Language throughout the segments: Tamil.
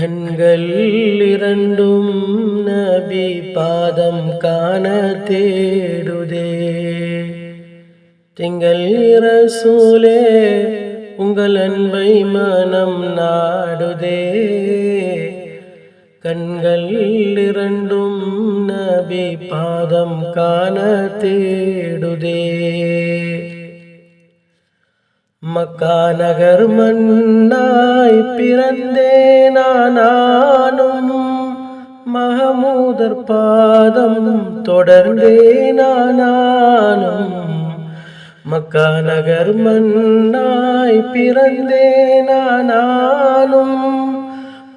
கண்கள் இரண்டும் நபி பாதம் காண தேடுதே. திங்கள் இரசூலே உங்கள் அன்பை மனம் நாடுதே. கண்கள் இரண்டும் நபி பாதம் காண தேடுதே. மக்கா நகர் மண்ணாய் பிறந்தே நானும் மகமூதர் பாதம் தொடர்ந்தே நானும் மக்கா நகர் மண்ணாய் பிறந்தே நானும்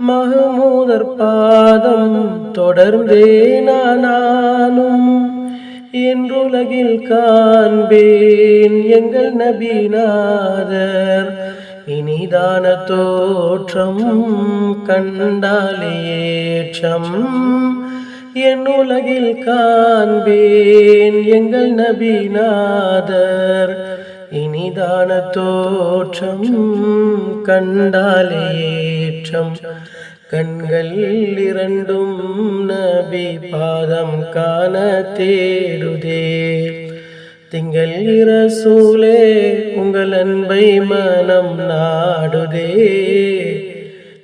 மகமூதர் பாதம் தொடர்ந்தே நானும் என்றுலகில் காண்பேன் எங்கள் நபிநாதர். இனிதான தோற்றம் கண்டாலேற்றம் என் உலகில் காண்பேன் எங்கள் நபிநாதர். இனிதான தோற்றம் கண்டாலே ஏற்றம் கண்கள் இரண்டும் நபி பாதம் காண தேடுதே. திங்கள் இரசூலே உங்கள் அன்பை மனம் நாடுதே.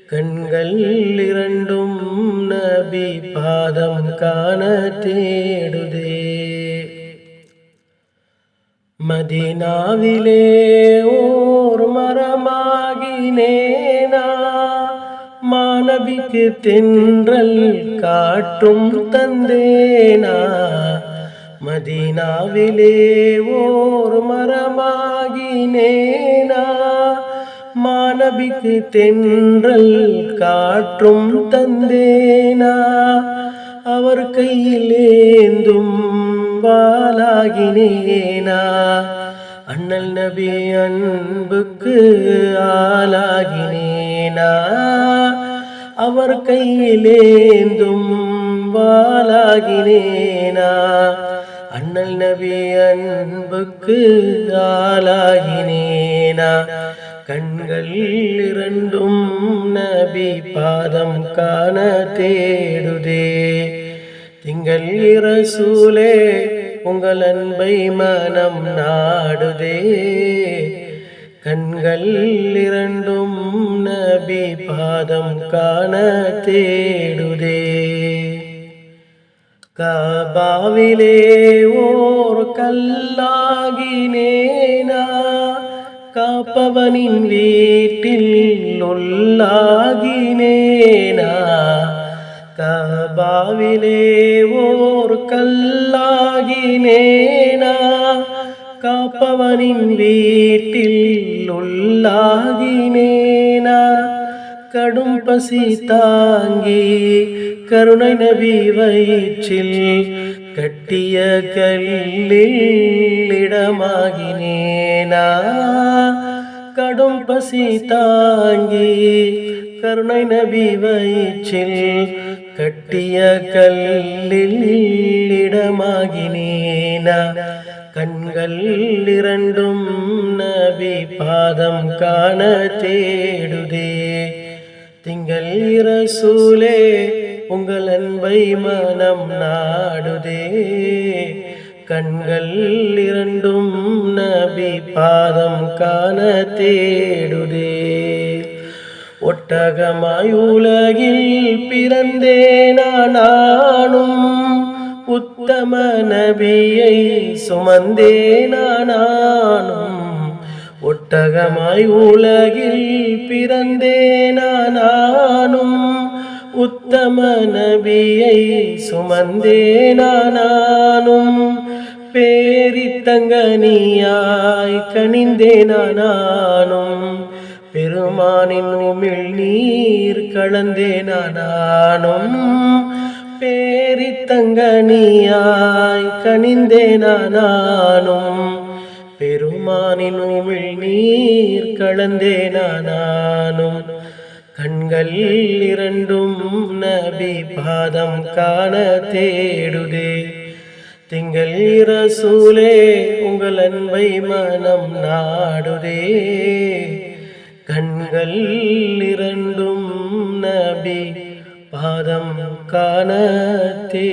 கண்கள் இரண்டும் நபி பாதம் காண தேடுதே. மதினாவிலே ஓர் மரமாகினேனா மாணவிக்கு தென்றல் காட்டும் தந்தேனா மதினாவிலே ஓர் மரமாகினேனா மாணவிக்கு தென்றல் காற்றும் தந்தேனா அவர் கையிலேந்தும் பாலாகினேனா அண்ணல் நபி அன்புக்கு ஆளாகினேனா அவர் கையிலேந்தும் வாளாகினேனா அண்ணல் நபி அன்புக்கு ஆளாகினேனா கண்கள் இரண்டும் நபி பாதம் காண தேடுதே. திங்கள் இரசூலே உங்கள் அன்பை மனம் நாடுதே. கண்கள் இரண்டும் நபி பாதம் காண தேடுதே. காபாவிலே ஓர் கல்லாகினேனா காப்பவனின் வீட்டில் உள்ளாகினேனா. கபாவிலே ஓர் கல்லாகினேனா? காப்பவனின் வீட்டில் உள்ளாகினேனா? கடும் பசி தாங்கி கருணை நபி வயிற்றில் கட்டிய கல்லில் இடமாகினேனா? கடும் பசி தாங்கி கருணை நபி வயிற்றில் கட்டிய கல்லில் இடமாகினேனா கண்கள் இரண்டும் நபி பாதம் காண தேடுதே. திங்கள் இரசூலே உங்கள் அன்பை மனம் நாடுதே. கண்கள் இரண்டும் நபி பாதம் காண தேடுதே. ஒட்டகமாய் உலகில் பிறந்தேனா நானும் உத்தம நபியை சுமந்தேனா நானும் ஒட்டகமாய் உலகில் பிறந்தேனா நானும் உத்தம நபியை சுமந்தேனா நானும் பேரித்தங்கனியாய் கனிந்தேனா நானும் பெருமானின் உமிழ்நீர் கலந்தேனா நானும் பேரித்தங்கனியாய் கனிந்தேனா நானும் பெருமானின் உமிழ்நீர் கலந்தேனா நானும் கண்கள் இரண்டும் நபி பாதம் காண தேடுதே. திங்கள் இரசூலே உங்கள் அன்பை மனம் நாடுதே. கண்கள் இரண்டும் நபி நபி பாதம் காணத்தே